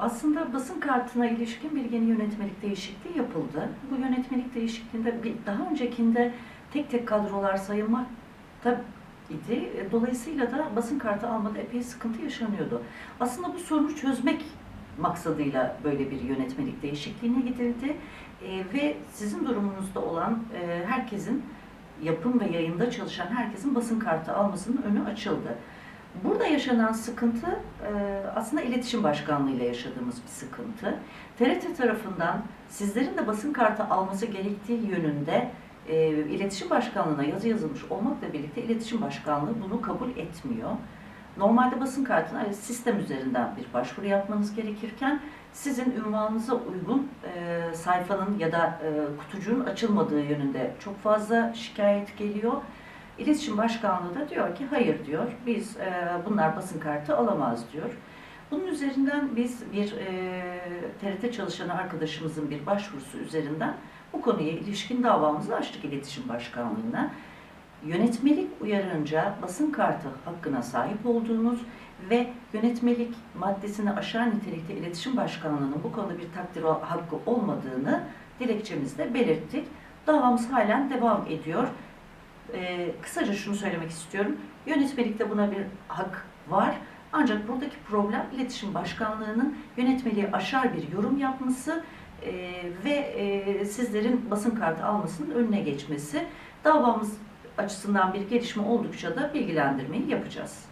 Aslında basın kartına ilişkin bir yeni yönetmelik değişikliği yapıldı. Bu yönetmelik değişikliğinde bir, daha öncekinde tek tek kadrolar sayılmakta idi. Dolayısıyla da basın kartı almada epey sıkıntı yaşanıyordu. Aslında bu sorunu çözmek maksadıyla böyle bir yönetmelik değişikliğine gidildi. Ee, ve sizin durumunuzda olan e, herkesin yapım ve yayında çalışan herkesin basın kartı almasının önü açıldı. Burada yaşanan sıkıntı e, aslında iletişim başkanlığı ile yaşadığımız bir sıkıntı. TRT tarafından sizlerin de basın kartı alması gerektiği yönünde e, iletişim başkanlığına yazı yazılmış olmakla birlikte iletişim başkanlığı bunu kabul etmiyor. Normalde basın kartına sistem üzerinden bir başvuru yapmanız gerekirken sizin ünvanınıza uygun e, sayfanın ya da e, kutucuğun açılmadığı yönünde çok fazla şikayet geliyor. İletişim Başkanlığı da diyor ki hayır diyor, biz e, bunlar basın kartı alamaz diyor. Bunun üzerinden biz bir e, TRT çalışanı arkadaşımızın bir başvurusu üzerinden bu konuya ilişkin davamızı açtık İletişim Başkanlığı'na. Yönetmelik uyarınca basın kartı hakkına sahip olduğunuz ve yönetmelik maddesini aşağı nitelikte İletişim Başkanlığı'nın bu konuda bir takdir hakkı olmadığını dilekçemizde belirttik. Davamız halen devam ediyor. Ee, kısaca şunu söylemek istiyorum. Yönetmelikte buna bir hak var. Ancak buradaki problem iletişim başkanlığının yönetmeliği aşar bir yorum yapması e, ve e, sizlerin basın kartı almasının önüne geçmesi. Davamız açısından bir gelişme oldukça da bilgilendirmeyi yapacağız.